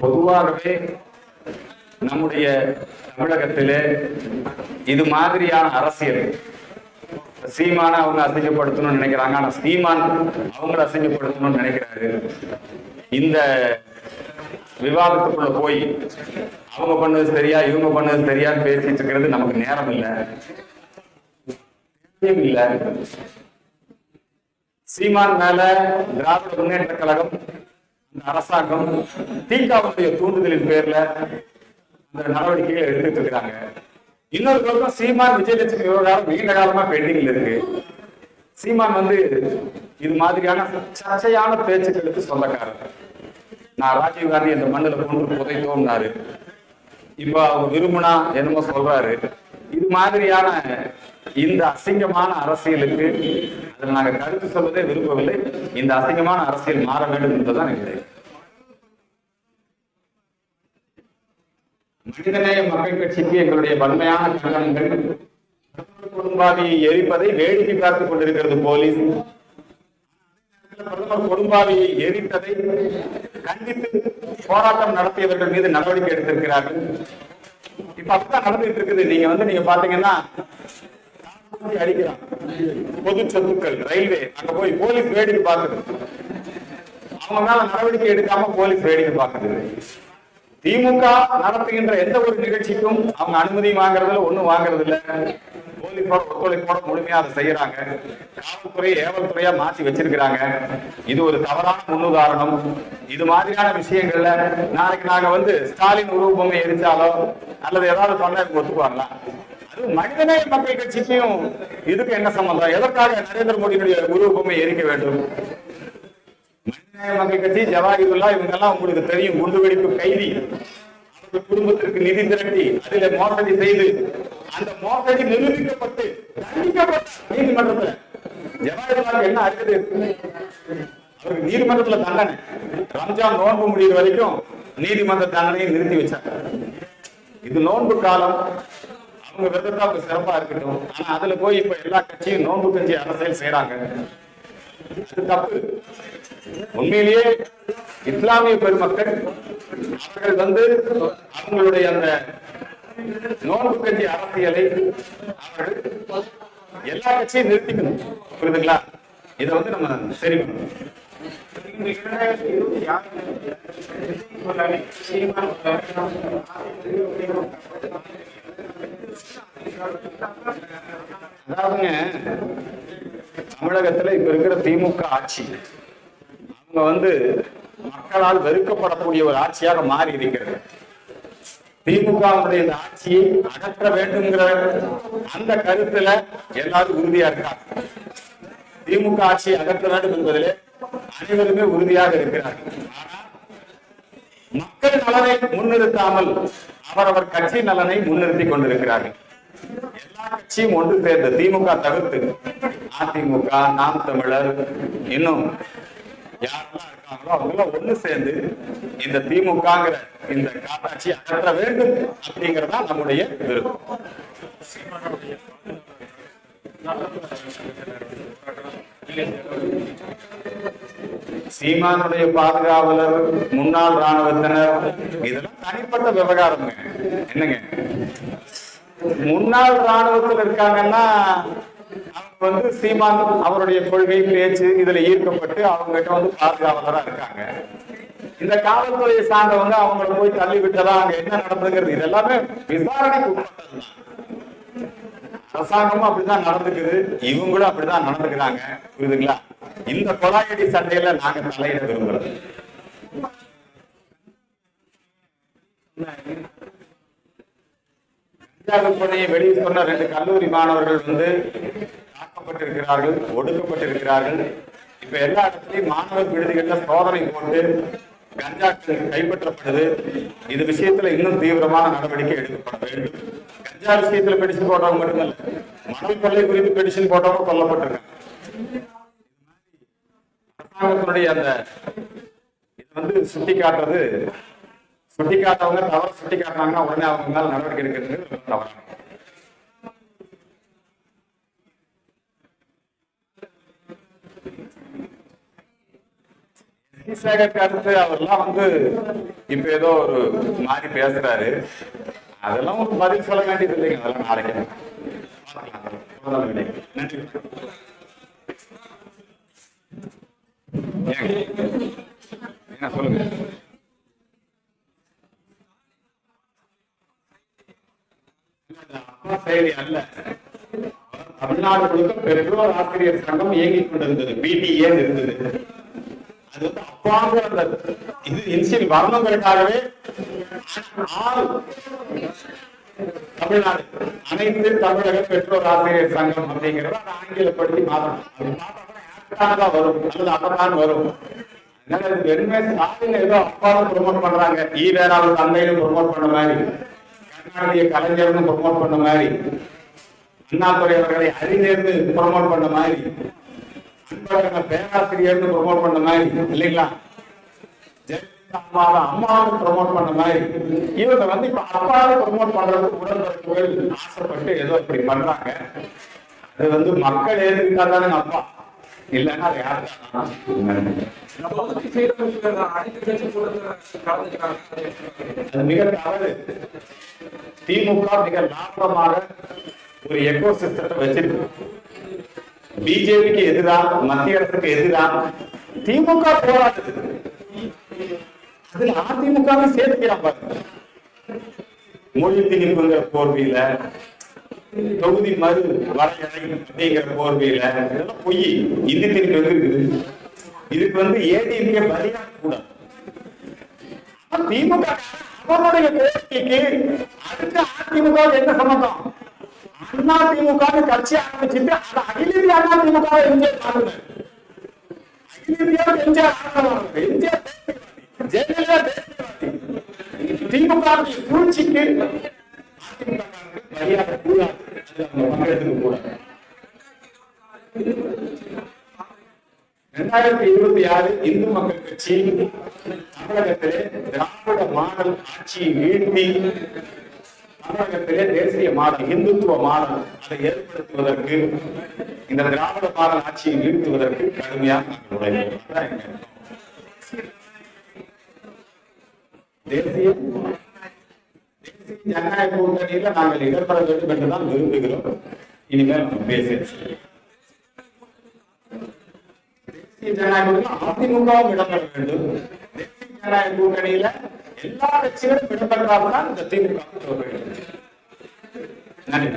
பொதுவாகவே நம்முடைய தமிழகத்திலே இது மாதிரியான அரசியல். சீமான அவங்க அசிங்கப்படுத்தணும்னு நினைக்கிறாங்க. ஆனா சீமான் அவங்கள அசிங்கப்படுத்தணும்னு நினைக்கிறாரு. இந்த விவாதத்துக்குள்ள போய் அவங்க பண்ணது சரியா இவங்க பண்ணது சரியான்னு பேசிட்டு இருக்கிறது நமக்கு நேரம் இல்லை. இல்லை. சீமான் மேல திராவிட முன்னேற்ற கழகம் அரசாங்கம் தீகாவுடைய தூண்டுதலின் பேர்ல அந்த நடவடிக்கைகளை எடுத்துட்டு இருக்கிறாங்க இன்னொரு பக்கம் சீமான் விஜயலட்சுமி விவகாரம் நீண்ட காலமா பெண்டிங்ல இருக்கு. சீமான் வந்து இது மாதிரியான சர்ச்சையான பேச்சுக்களுக்கு சொந்தக்காரர். நான் ராஜீவ் காந்தி இந்த மண்ணில் கொண்டு புதைத்தோம்னாரு. இப்ப அவர் விரும்புனா என்னமோ சொல்றாரு. இது மாதிரியான இந்த அசிங்கமான அரசியலுக்கு அதில் நாங்கள் கருத்து சொல்வதே விரும்பவில்லை. இந்த அசிங்கமான அரசியல் மாற வேண்டும் என்பதுதான் எங்களுடைய மனிதநேய மக்கள் கட்சிக்கு எங்களுடைய வன்மையான கண்டனங்கள் குடும்பாவியை எரிப்பதை வேடிக்கை பார்த்துக் கொண்டிருக்கிறது போலீஸ். பிரதமர் கொடும்பாவியை எரித்ததை கண்டித்து போராட்டம் நடத்தியவர்கள் மீது நடவடிக்கை எடுத்திருக்கிறார்கள். இப்ப அப்படிதான் நடந்துட்டு இருக்குது. நீங்க வந்து நீங்க பாத்தீங்கன்னா அடிக்கிறான். பொது சொத்துக்கள் ரயில்வே அங்க போய் போலீஸ் வேடிக்கை பார்க்குது. அவங்க மேல நடவடிக்கை எடுக்காம போலீஸ் வேடிக்கை பார்க்குது. திமுக நடத்துகின்ற எந்த ஒரு நிகழ்ச்சிக்கும் அவங்க அனுமதி வாங்குறதுல ஒண்ணும் வாங்குறது இல்ல போலீஸோட ஒத்துழைப்போட முழுமையா அதை செய்யறாங்க. காவல்துறை ஏவல்துறையா மாற்றி மாத்தி வச்சிருக்கிறாங்க. இது ஒரு தவறான முன்னுதாரணம். இது மாதிரியான விஷயங்கள்ல நாளைக்கு நாங்க வந்து ஸ்டாலின் உருவபொம்மை எரிச்சாலோ அல்லது ஏதாவது பண்ண இவங்க ஒத்துக்குவாங்களா? மனிதநேய மக்கள் கட்சிக்கும் இதுக்கு என்ன சம்பந்தம்? எதற்காக நரேந்திர மோடியினுடைய உருவப்பமை எரிக்க வேண்டும்? மனிதநேய மக்கள் கட்சி ஜவாஹிருல்லா இவங்க எல்லாம் உங்களுக்கு தெரியும். குண்டுவெடிப்பு கைதி. குடும்பத்திற்கு நிதி திரட்டி அதில மோசடி செய்து அந்த மோசடி நிரூபிக்கப்பட்டு தண்டிக்கப்பட்ட நீதிமன்றத்துல. ஜவாஹிருல்லாவுக்கு என்ன அறிவது அவருக்கு நீதிமன்றத்துல தண்டனை. ரம்ஜான் நோன்பு முடிகிற வரைக்கும் நீதிமன்ற தண்டனையை நிறுத்தி வச்சாங்க இது நோன்பு காலம். அவங்க விரதத்தை அவங்க சிறப்பா இருக்கட்டும். ஆனா அதுல போய் இப்ப எல்லா கட்சியும் நோன்பு கட்சி அரசியல் செய்யறாங்க தப்பு. உண்மையிலேயே இஸ்லாமிய பெருமக்கள் அவர்கள் வந்து அவங்களுடைய அந்த நோன்பு கட்சி அரசியலை அவர்கள் எல்லா கட்சியும் நிறுத்திக்கணும். புரியுதுங்களா? இதை வந்து நம்ம சரி பண்ணணும் இரண்டாயிரத்தி இருபத்தி ஆறு சீமான் அதாவதுங்க தமிழகத்துல இப்ப இருக்கிற திமுக ஆட்சி அவங்க வந்து மக்களால் வெறுக்கப்படக்கூடிய ஒரு ஆட்சியாக மாறி இருக்கிறது. திமுகவுடைய இந்த ஆட்சியை அகற்ற வேண்டும்ங்கிற அந்த கருத்துல எல்லாரும் உறுதியா இருக்காங்க. திமுக ஆட்சியை அகற்ற வேண்டும் என்பதிலே அனைவருமே உறுதியாக இருக்கிறார்கள். ஆனா மக்கள் நலனை முன்னிறுத்தாமல் அவரவர் கட்சி நலனை முன்னிறுத்தி கொண்டிருக்கிறார்கள். எல்லா கட்சியும் ஒன்று சேர்ந்த திமுக தவிர்த்து அதிமுக நாம் தமிழர் இன்னும் யாரெல்லாம் இருக்காங்களோ அவங்க ஒண்ணு சேர்ந்து இந்த திமுகங்கிற இந்த காட்டாட்சி அகற்ற வேண்டும் அப்படிங்கறதா நம்முடைய விருப்பம். சீமானுடைய பாதுகாவலர் முன்னாள் ராணுவத்தினர் இதெல்லாம் தனிப்பட்ட விவகாரங்க. என்னங்க? முன்னாள் ராணுவத்தில் இருக்காங்கன்னா அவங்க வந்து சீமான் அவருடைய கொள்கை பேச்சு இதுல ஈர்க்கப்பட்டு அவங்க கிட்ட வந்து பாதுகாவலரா இருக்காங்க. இந்த காவல்துறையை சார்ந்தவங்க அவங்களை போய் தள்ளி விட்டதா அங்க என்ன நடந்ததுங்கிறது இது எல்லாமே விசாரணைக்கு உட்பட்டதுதான். அரசாங்கமும் அப்படிதான் நடந்துக்குது. இவங்களும் அப்படிதான் நடந்துக்கிறாங்க. புரியுதுங்களா? இந்த கொலாயடி சண்டையில நாங்க தலையிட விரும்புறோம் விற்பனையை வெளியே சொன்ன ரெண்டு கல்லூரி மாணவர்கள் வந்து தாக்கப்பட்டிருக்கிறார்கள் ஒடுக்கப்பட்டிருக்கிறார்கள். இப்ப எல்லா இடத்துலயும் மாணவர் விடுதிகள்ல சோதனை போட்டு கஞ்சாக்கள் கைப்பற்றப்படுது. இது விஷயத்துல இன்னும் தீவிரமான நடவடிக்கை எடுக்கப்பட வேண்டும். கஞ்சா விஷயத்துல பெடிஷன் போட்டவங்க மட்டும் இல்ல மணல் கொள்ளை குறித்து பெடிஷன் போட்டவங்க கொல்லப்பட்டிருக்காங்க. அரசாங்கத்தினுடைய அந்த இது வந்து சுட்டி காட்டுறது சுட்டி காட்டவங்க தவறு சுட்டி காட்டினாங்கன்னா உடனே அவங்க மேல நடவடிக்கை எடுக்கிறது தவறு. சேகர் கருத்து அவர்லாம் வந்து இப்ப ஏதோ ஒரு மாறி பேசுறாரு. அதெல்லாம் ஒரு பதில் சொல்ல வேண்டியது இல்லைங்க. அதெல்லாம் நாளைக்கு. நன்றி? என்ன சொல்லுங்க? செயலி அல்ல. தமிழ்நாடு முழுக்க பெற்றோர் ஆசிரியர் சங்கம் இயங்கிக் கொண்டிருந்தது. பிடிஏ இருந்தது. அது வந்து அப்பாங்கிற அந்த இது இன்சியல் வரணுங்கிறதுக்காகவே தமிழ்நாடு அனைத்து தமிழக பெற்றோர் ஆசிரியர் சங்கம் அப்படிங்கிறத அதை ஆங்கிலப்படுத்தி மாற்றணும். தான் வரும். அல்லது அப்பதான் வரும். அதனால வெறுமே ஸ்டாலின் ஏதோ அப்பாவும் ப்ரொமோட் பண்றாங்க. ஈ வேறாவது தந்தையிலும் ப்ரொமோட் பண்ண மாதிரி. கர்நாடக கலைஞர்னு ப்ரொமோட் பண்ண மாதிரி. அண்ணாதுரை அவர்களை அறிஞர்னு ப்ரொமோட் பண்ண மாதிரி. அன்பழகன் பேராசிரியர்னு ப்ரொமோட் பண்ண மாதிரி. இல்லைங்களா? அம்மாவை அம்மாவை ப்ரொமோட் பண்ண மாதிரி இவங்க வந்து இப்ப அப்பாவை ப்ரொமோட் பண்றதுக்கு உடன்பிறப்புகள் ஆசைப்பட்டு ஏதோ இப்படி பண்றாங்க. அது வந்து மக்கள் ஏத்துக்கிட்டா தானே அப்பா. இல்லைன்னா அது யாரு மிக தவறு. திமுக மிக லாபகமாக ஒரு எக்கோ சிஸ்டத்தை வச்சிருக்கு. பிஜேபிக்கு எதிராக மத்திய அரசுக்கு எதிராக திமுக போராடுது. அதுல அதிமுக சேர்த்துக்கிறான் பாருங்க. மொழி திணிப்புங்கிற போர்வையில தொகுதி மறு வரையறை போர்வையில இதெல்லாம் பொய். இந்தி திணிப்பு வந்து இருக்குது? இதுக்கு வந்து ஏடிஎம்கே பதிலாக கூடாது திமுக அவருடைய கோரிக்கைக்கு அடுத்த அதிமுக என்ன சம்பந்தம்? அண்ணா திமுக கட்சி ஆரம்பிச்சுட்டு அது அகில இந்திய அண்ணா திமுக எம்ஜிஆர் ஆளுநர் அகில இந்தியா எம்ஜிஆர் ஆளுநர் எம்ஜிஆர் தேசியவாதி. ஜெயலலிதா தேசியவாதி. திமுக வுடைய சூழ்ச்சிக்கு அதிமுக காரர்கள் பலியாக கூடாது அது அவங்க மக்களுக்கு கூடாது இரண்டாயிரத்தி இருபத்தி ஆறு இந்து மக்கள் கட்சி தமிழகத்திலே திராவிட மாடல் ஆட்சியை வீழ்த்தி தமிழகத்திலே தேசிய மாடல் இந்துத்துவ மாடல் அதை ஏற்படுத்துவதற்கு இந்த திராவிட மாடல் ஆட்சியை வீழ்த்துவதற்கு கடுமையாக தேசிய தேசிய ஜனநாயக கூட்டணியில நாங்கள் இடம்பெற வேண்டும் என்றுதான் விரும்புகிறோம். இனிமேல் நம்ம பேச தேசிய ஜனநாயக அதிமுகவும் இடம்பெற வேண்டும். தேசிய ஜனநாயக கூட்டணியில எல்லா கட்சிகளும் இடம்பெற்றால்தான் இந்த திமுக நன்றி.